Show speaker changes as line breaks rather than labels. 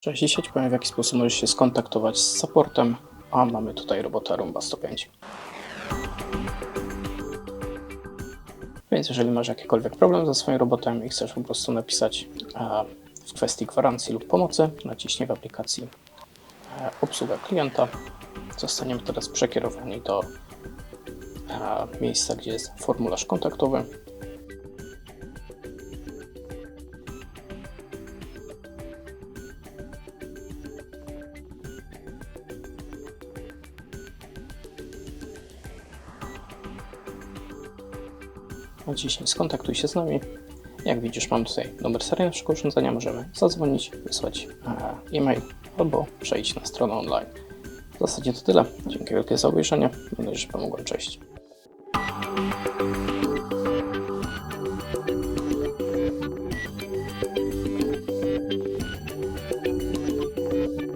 Cześć, dzisiaj powiem w jaki sposób możesz się skontaktować z supportem, a mamy tutaj robota Rumba 105. Więc jeżeli masz jakikolwiek problem ze swoim robotem i chcesz po prostu napisać e, w kwestii gwarancji lub pomocy, naciśnij w aplikacji e, obsługa klienta. Zostaniemy teraz przekierowani do e, miejsca, gdzie jest formularz kontaktowy. naciśnij skontaktuj się z nami. Jak widzisz, mam tutaj numer serii naszego urządzenia. Możemy zadzwonić, wysłać e, e-mail albo przejść na stronę online. W zasadzie to tyle. Dzięki wielkie za obejrzenie. Mam nadzieję, że pomogłem. Cześć.